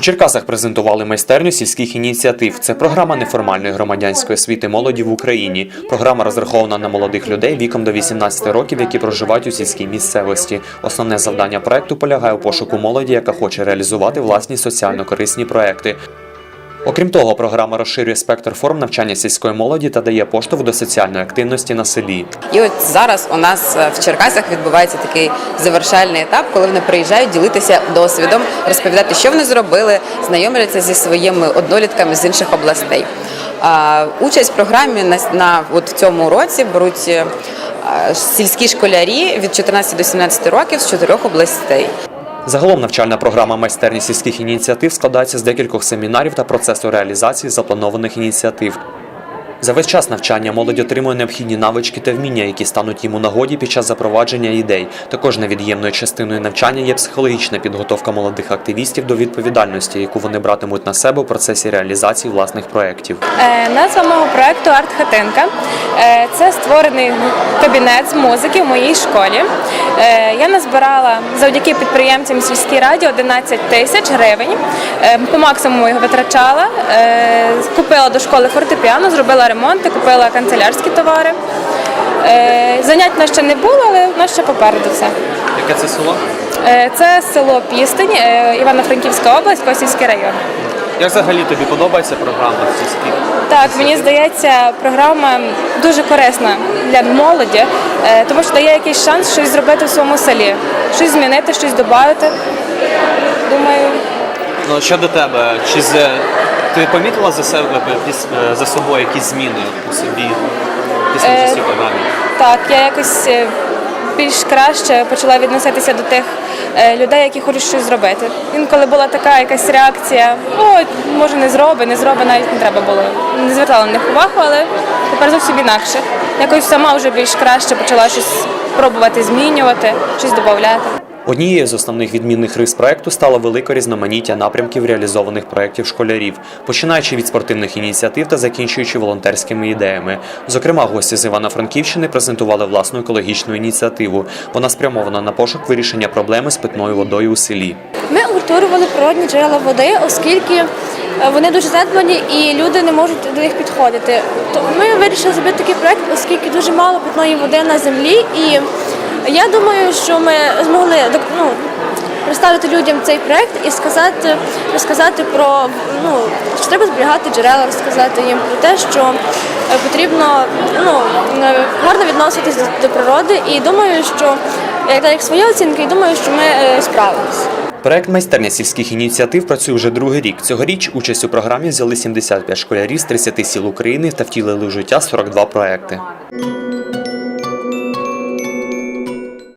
Черкасах презентували майстерню сільських ініціатив. Це програма неформальної громадянської освіти молоді в Україні. Програма розрахована на молодих людей віком до 18 років, які проживають у сільській місцевості. Основне завдання проекту полягає у пошуку молоді, яка хоче реалізувати власні соціально корисні проекти. Окрім того, програма розширює спектр форм навчання сільської молоді та дає поштовх до соціальної активності на селі. І от зараз у нас е, в Черкасах відбувається такий завершальний етап, коли вони приїжджають ділитися досвідом, розповідати, що вони зробили, знайомляться зі своїми однолітками з інших областей. Участь в програмі на, на от цьому році беруть е, сільські школярі від 14 до 17 років з чотирьох областей. Загалом навчальна програма майстерні сільських ініціатив складається з декількох семінарів та процесу реалізації запланованих ініціатив. За весь час навчання молодь отримує необхідні навички та вміння, які стануть їм у нагоді під час запровадження ідей. Також невід'ємною частиною навчання є психологічна підготовка молодих активістів до відповідальності, яку вони братимуть на себе у процесі реалізації власних проєктів. Е, Назва мого проекту Арт-хатинка. Е, Це створений кабінет з музики в моїй школі. Е, Я назбирала завдяки підприємцям сільській раді 11 тисяч гривень. По максимуму його витрачала. Купила до школи фортепіано, зробила ремонти, купила канцелярські товари. Е, Занять в нас ще не було, але в нас ще попереду все. Яке це село? Е, Це село Пістень, е, Івано-Франківська область, Косівський район. Як взагалі тобі подобається програма? Так, мені здається, програма дуже корисна для молоді, тому що дає якийсь шанс щось зробити в своєму селі, щось змінити, щось додати. Думаю, Ну щодо тебе, чи ти помітила за себе за собою якісь зміни у собі після Е, цієї програми? так, я якось е, більш краще почала відноситися до тих е, людей, які хочуть щось зробити. Інколи була така якась реакція, о, може не зроби, не зроби, навіть не треба було. Не звертала на них увагу, але тепер зовсім інакше. Якось сама вже більш краще почала щось пробувати змінювати, щось додати. Однією з основних відмінних рис проекту стало велике різноманіття напрямків реалізованих проєктів школярів, починаючи від спортивних ініціатив та закінчуючи волонтерськими ідеями. Зокрема, гості з Івано-Франківщини презентували власну екологічну ініціативу. Вона спрямована на пошук вирішення проблеми з питною водою у селі. Ми утворювали природні джерела води, оскільки е, вони дуже задбані і люди не можуть до них підходити. То ми вирішили зробити такий проект, оскільки дуже мало питної води на землі. І я думаю, що ми змогли ну, представити людям цей проект і сказати, розказати про ну, що треба зберігати джерела, розказати їм про те, що е, потрібно ну, е, гарно відноситись до, природи. І думаю, що як, як свої оцінки, і думаю, що ми е. Проект майстерня сільських ініціатив працює вже другий рік. Цьогоріч участь у програмі взяли 75 школярів з 30 сіл України та втілили в життя 42 проекти.